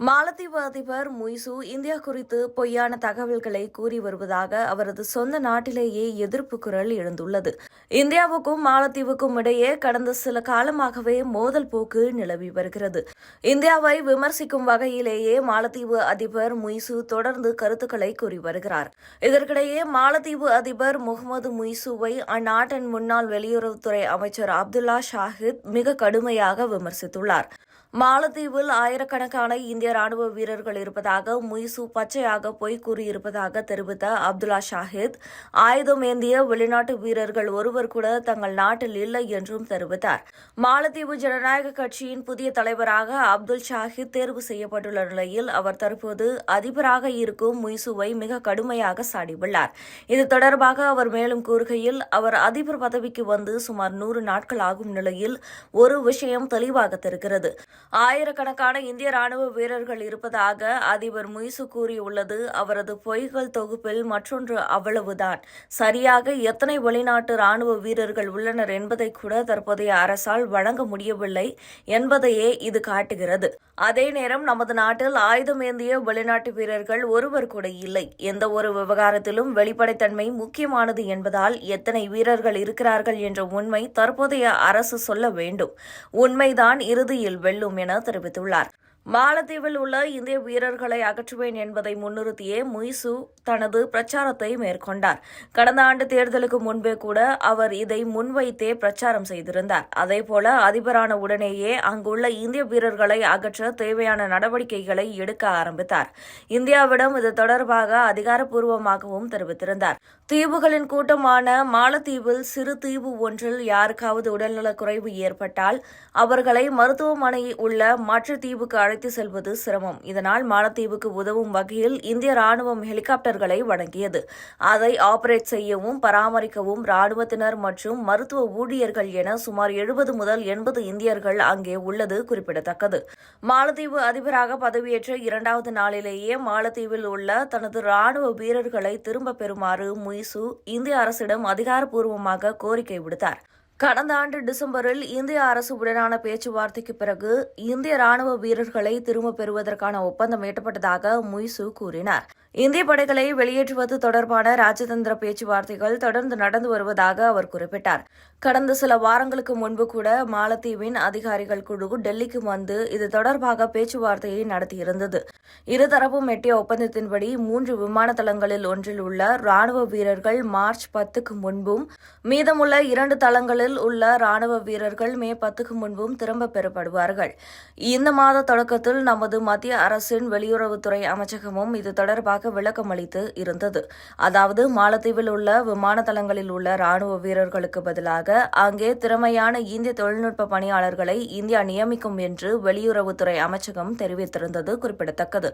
மாலத்தீவு அதிபர் முய்சு இந்தியா குறித்து பொய்யான தகவல்களை கூறி வருவதாக அவரது சொந்த நாட்டிலேயே எதிர்ப்பு குரல் எழுந்துள்ளது. இந்தியாவுக்கும் மாலத்தீவுக்கும் இடையே கடந்த சில காலமாகவே மோதல் போக்கு நிலவி வருகிறது. இந்தியாவை விமர்சிக்கும் வகையிலேயே மாலத்தீவு அதிபர் முய்சு தொடர்ந்து கருத்துக்களை கூறி வருகிறார். இதற்கிடையே மாலத்தீவு அதிபர் முகமது முய்சுவை அந்நாட்டின் முன்னாள் வெளியுறவுத்துறை அமைச்சர் அப்துல்லா ஷாஹித் மிக கடுமையாக விமர்சித்துள்ளார். மாலத்தீவில் ஆயிரக்கணக்கான இந்திய ராணுவ வீரர்கள் இருப்பதாக முய்சு பச்சையாக பொய் கூறியிருப்பதாக தெரிவித்த அப்துல்லா ஷாஹித் ஆயுதம் ஏந்திய வெளிநாட்டு வீரர்கள் ஒருவர் கூட தங்கள் நாட்டில் இல்லை என்றும் தெரிவித்தார். மாலத்தீவு ஜனநாயக கட்சியின் புதிய தலைவராக அப்துல் ஷாஹித் தேர்வு செய்யப்பட்டுள்ள நிலையில் அவர் தற்போது அதிபராக இருக்கும் முய்சுவை மிக கடுமையாக சாடியுள்ளார். இது தொடர்பாக அவர் மேலும் கூறுகையில் அவர் அதிபர் பதவிக்கு வந்து சுமார் நூறு நாட்கள் ஆகும் நிலையில் ஒரு விஷயம் தெளிவாக தெரிகிறது. ஆயிரக்கணக்கான இந்திய ராணுவ வீரர்கள் இருப்பதாக அதிபர் முய்சு கூறியுள்ளது. அவரது பொய்கள் தொகுப்பில் மற்றொன்று அவ்வளவுதான். சரியாக எத்தனை வெளிநாட்டு ராணுவ வீரர்கள் உள்ளனர் என்பதை கூட தற்போதைய அரசால் வழங்க முடியவில்லை என்பதையே இது காட்டுகிறது. அதே நேரம் நமது நாட்டில் ஆயுதம் ஏந்திய வெளிநாட்டு வீரர்கள் ஒருவர் கூட இல்லை. எந்த ஒரு விவகாரத்திலும் வெளிப்படைத்தன்மை முக்கியமானது என்பதால் எத்தனை வீரர்கள் இருக்கிறார்கள் என்ற உண்மை தற்போதைய அரசு சொல்ல வேண்டும். உண்மைதான் இறுதியில் வெல்லும் என தெரிவித்துள்ளார். மாலத்தீவில் உள்ள இந்திய வீரர்களை அகற்றுவேன் என்பதை முன்னிறுத்தியே முய்சு தனது பிரச்சாரத்தை மேற்கொண்டார். கடந்த ஆண்டு தேர்தலுக்கு முன்பே கூட அவர் இதை முன்வைத்தே பிரச்சாரம் செய்திருந்தார். அதேபோல அதிபரான உடனேயே அங்குள்ள இந்திய வீரர்களை அகற்ற தேவையான நடவடிக்கைகளை எடுக்க ஆரம்பித்தார். இந்தியாவிடம் இது தொடர்பாக அதிகாரப்பூர்வமாகவும் தெரிவித்திருந்தார். தீவுகளின் கூட்டமான மாலத்தீவில் சிறு தீவு ஒன்றில் யாருக்காவது உடல்நலக் குறைவு ஏற்பட்டால் அவர்களை மருத்துவமனையில் உள்ள மற்ற தீவுக்கு அழைத்து செல்வது சிரமம். இதனால் மாலத்தீவுக்கு உதவும் வகையில் இந்திய ராணுவம் ஹெலிகாப்டர்களை வழங்கியது அதை ஆபரேட் செய்யவும் பராமரிக்கவும் ராணுவத்தினர் மற்றும் மருத்துவ ஊழியர்கள் என சுமார் எழுபது முதல் எண்பது இந்தியர்கள் அங்கே உள்ளது குறிப்பிடத்தக்கது. மாலத்தீவு அதிபராக பதவியேற்ற இரண்டாவது நாளிலேயே மாலத்தீவில் உள்ள தனது ராணுவ வீரர்களை திரும்பப் பெறுமாறு முய்சு இந்திய அரசிடம் அதிகாரப்பூர்வமாக கோரிக்கை விடுத்தார். கடந்த ஆண்டு டிசம்பரில் இந்திய அரசு உடனான பேச்சுவார்த்தைக்கு பிறகு இந்திய ராணுவ வீரர்களை திரும்பப் பெறுவதற்கான ஒப்பந்தம் எட்டப்பட்டதாக முய்சு கூறினார். இந்திய படைகளை வெளியேற்றுவது தொடர்பான ராஜதந்திர பேச்சுவார்த்தைகள் தொடர்ந்து நடந்து வருவதாக அவர் குறிப்பிட்டார். கடந்த சில வாரங்களுக்கு முன்பு கூட மாலத்தீவின் அதிகாரிகள் குழு டெல்லிக்கு வந்து இது தொடர்பாக பேச்சுவார்த்தையை நடத்தியிருந்தது. இருதரப்பும் எட்டிய ஒப்பந்தத்தின்படி மூன்று விமான தளங்களில் ஒன்றில் உள்ள ராணுவ வீரர்கள் மார்ச் பத்துக்கு முன்பும் மீதமுள்ள இரண்டு தளங்களில் உள்ள ராணுவ வீரர்கள் மே பத்துக்கு முன்பும் திரும்ப பெறப்படுவார்கள். இந்த மாத தொடக்கத்தில் நமது மத்திய அரசின் வெளியுறவுத்துறை அமைச்சகமும் இது தொடர்பாக விளக்கம் அளித்து இருந்தது. அதாவது மாலத்தீவில் உள்ள விமான தளங்களில் உள்ள ராணுவ வீரர்களுக்கு பதிலாக அங்கே திறமையான இந்திய தொழில்நுட்ப பணியாளர்களை இந்தியா நியமிக்கும் என்று வெளியுறவுத்துறை அமைச்சகம் தெரிவித்திருந்தது குறிப்பிடத்தக்கது.